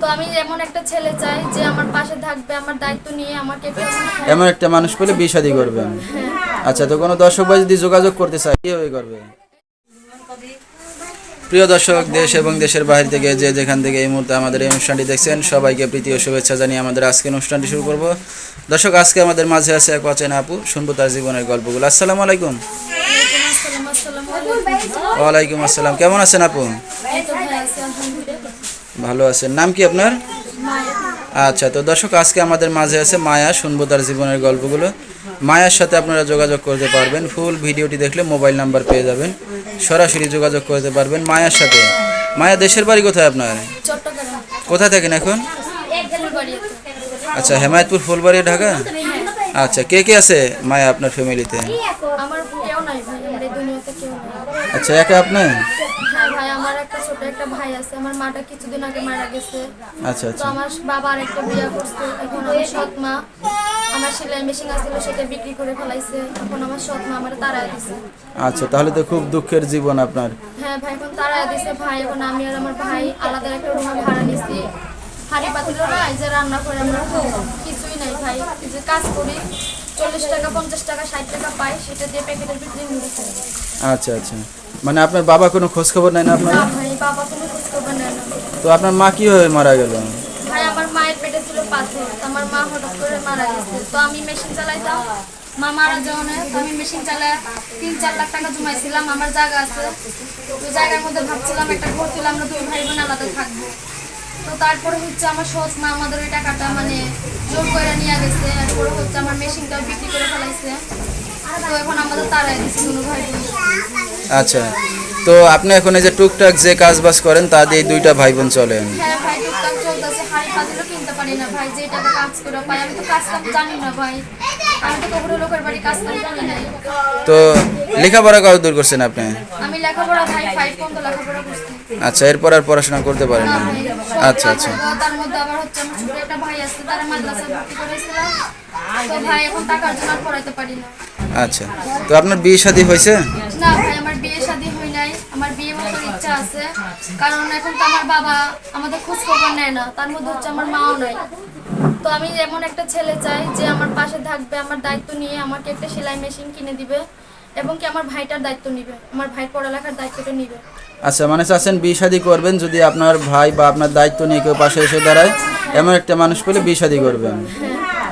তো আমি এমন একটা ছেলে চাই যে আমার পাশে থাকবে আমার দায়িত্ব নিয়ে আমাকে এমন একটা মানুষ পেলে বিয়ে শাদী করবেন আচ্ছা তো কোনো দর্শক ভাই যদি যোগাযোগ করতে চায় কীভাবে করবে? প্রিয় দর্শক দেশ এবং দেশের বাইরে থেকে যে যেখান থেকে এই মুহূর্তে আমাদের এই অনুষ্ঠানটি দেখছেন সবাইকে প্রীতি ও শুভেচ্ছা জানিয়ে আমাদের আজকে অনুষ্ঠানটি শুরু করব। দর্শক আজকে আমাদের মাঝে আছে এক অচেনা আপু শুনব তার জীবনের গল্পগুলো। আসসালাম আসসালামু আলাইকুম। ওয়ালাইকুম আসসালাম। কেমন আছেন আপু এই তো ভাই আছে আলহামদুলিল্লাহ ভালো আছেন। নাম কি আপনার? আচ্ছা তো দর্শক আজকে আমাদের মাঝে আছে মায়া শুনব তার জীবনের গল্পগুলো। মায়ার সাথে আপনারা যোগাযোগ করতে পারবেন। ফুল ভিডিওটি দেখলে মোবাইল নাম্বার পেয়ে যাবেন। সরাসরি যোগাযোগ করতে পারবেন মায়ার সাথে। মায়া দেশের বাড়ি কোথায় আপনার? কোথায় থাকেন এখন? আচ্ছা হেমায়তপুর ফুলবাড়ি ঢাকা? আচ্ছা কে কে আছে মায়া আপনার ফ্যামিলিতে আচ্ছা একা আপনি? হ্যাঁ ভাই আমার একটা ছোট একটা ভাই আছে আমার মাটা কিছুদিন আগে মারা গেছে। আচ্ছা তো আচ্ছা আমার বাবা আর একটা বিয়ে করছে এখন আমি সৎ মা। আমার সেলাই মেশিন আছিল সেটা বিক্রি করে ফেলাইছে এখন আমার সৎ মা আমার তাড়ায় দিছে। আচ্ছা তাহলে তো খুব দুঃখের জীবন আপনার। হ্যাঁ ভাই এখন তাড়ায় দিছে ভাই এখন আমি আর আমার ভাই আলাদা একটা রুমে ভাড়া নিছি। হাড়ি পাতিল নাই যে রান্না করে আমরা। কিছুই নাই ভাই যে কাজ করি চল্লিশ টাকা পঞ্চাশ টাকা ষাট টাকা পাই সেটা দিয়ে প্যাকেটের বিক্রি নিতে আচ্ছা আচ্ছা। মানে আপনার বাবা কোনো খোঁজ খবর নেয় না আপনার? না ভাই বাবা কোনো খোঁজ খবর নেয় না। তো আপনার মা কীভাবে মারা গেল? ভাই আমার মায়ের পেটে ছিল পাথর। তো আমার মা হঠাৎ করে মারা গেছে। তো আমি মেশিন চালাইতাম। মা মারা যাওয়ানে তো আমি মেশিন চালায় তিন চার লাখ টাকা জমাইছিলাম। আমার জায়গা আছে। তো জায়গার মধ্যে ভাবছিলাম একটা ঘর তুলে আমরা দুই ভাই বোন আলাদা থাকব। তো তারপরে হচ্ছে আমার সৎ মা আমাদের ওই টাকাটা মানে জোর করে নিয়ে গেছে। এরপরে হচ্ছে আমার মেশিনটাও বিক্রি করে ফেলাইছে। তো এখন আমাদের তারাই দিচ্ছে দুনো ভাই বোন। আচ্ছা। তো আপনি এখন এই যে টুকটাক যে কাজ বাজ করেন তা দিয়ে দুইটা ভাই বোন চলেন। হ্যাঁ ভাই টুকটাক চলতেছে। হাড়ি পাতিলও কিনতে পারি না ভাই যে টাকা কাজ করে পাই আমি তো কাজ কাম জানি না ভাই। আমি তো কখনো লোকের বাড়ি কাজ কাম জানি না তো লেখাপড়া কত দূর করছেন আপনি? আমি লেখাপড়া ভাই ফাইভ পর্যন্ত লেখাপড়া করছি। আচ্ছা এরপর আর পড়াশোনা করতে পারেন না। আচ্ছা আচ্ছা। তার মধ্যে আবার হচ্ছে আমার ছোট একটা ভাই আছে তারা মাদ্রাসা ভর্তি করেছিলাম। তো ভাই এখন টাকার জন্য পড়াইতে পারি না। আচ্ছা। তো আপনার বিয়ে শাদী হয়েছে? না ভাই আমার বিয়ে শাদী হয় নাই আমার বিয়ে হওয়ার ইচ্ছা আছে কারণ এখন তো আমার বাবা আমাদের খোঁজ খবর নেয় না তার মধ্যে হচ্ছে আমার মাও নাই। তো আমি এমন একটা ছেলে চাই যে আমার পাশে থাকবে আমার দায়িত্ব নিয়ে আমাকে একটা সেলাই মেশিন কিনে দিবে এবং কি আমার ভাইটার দায়িত্ব নিবে আমার ভাই পড়ালেখার দায়িত্বটা নিবে। আচ্ছা মানে চাচ্ছেন বিয়ে শাদী করবেন যদি আপনার ভাই বা আপনার দায়িত্ব নিয়ে কেউ পাশে এসে দাঁড়ায় এমন একটা মানুষ পেলে বিয়ে শাদী করবেন।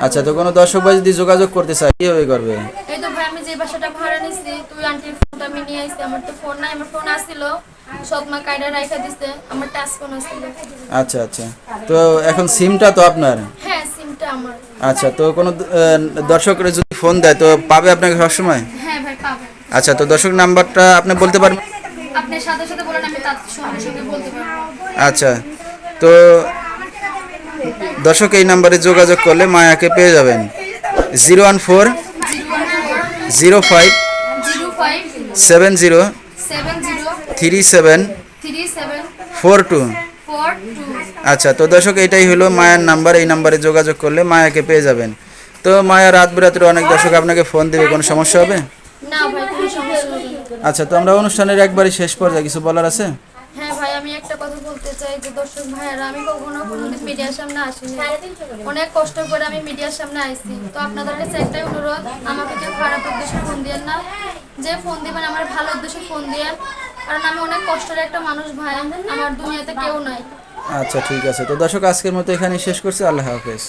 আচ্ছা তো কোনো দর্শক ভাই যদি যোগাযোগ করতে চায় কীভাবে করবে? এই তো ভাই আমি যে বাসাটা ভাড়া নিছি তুই আন্টির ফোনটা আমি নিয়ে আসছি আমার তো ফোন নাই আমার ফোন আসছিল। সৎমা কাইডা রাইখা দিছে আমার টাচ ফোন আসছিল আচ্ছা আচ্ছা। তো এখন সিমটা তো আপনার? হ্যাঁ সিমটা আমার। আচ্ছা তো কোনো দর্শকরা যদি ফোন দেয় তো পাবে আপনাকে সবসময়? হ্যাঁ ভাই পাবেন আচ্ছা তো দর্শক নাম্বারটা আপনি বলতে পারবেন? আপনি সাথে সাথে বলেন আমি তার সঙ্গে সঙ্গে বলতে পারব। আচ্ছা তো দর্শক এই নাম্বারে যোগাযোগ করলে মায়াকে পেয়ে যাবেন। Zero one four zero five seven zero seven zero three seven four two. আচ্ছা তো দর্শক এটাই হলো মায়ার নাম্বার। এই নাম্বারে যোগাযোগ করলে মায়াকে পেয়ে যাবেন। তো মায়া রাত বিরাত্রে অনেক দর্শক আপনাকে ফোন দেবে কোনো সমস্যা হবে। আচ্ছা তো আমরা অনুষ্ঠানের একবারই শেষ পর্যায়ে কিছু বলার আছে? হ্যাঁ ভাই আমি একটা কথা বলতে চাই যে দর্শক ভাইয়েরা আমি কখনো কোনোদিন মিডিয়ার সামনে আসিনি। অনেক কষ্ট করে আমি মিডিয়ার সামনে আইছি। তো আপনাদের কাছে একটাই অনুরোধ আমাকে কেউ খারাপ উদ্দেশ্যে ফোন দিয়েন না। যে ফোন দিবেন আমার ভালো উদ্দেশ্যে ফোন দিয়েন। কারণ আমি অনেক কষ্টের একটা মানুষ ভাই। আমার দুনিয়াতে কেউ নাই। আচ্ছা ঠিক আছে। তো দর্শক, আজকের মতো এখানে শেষ করছি। আল্লাহ হাফেজ।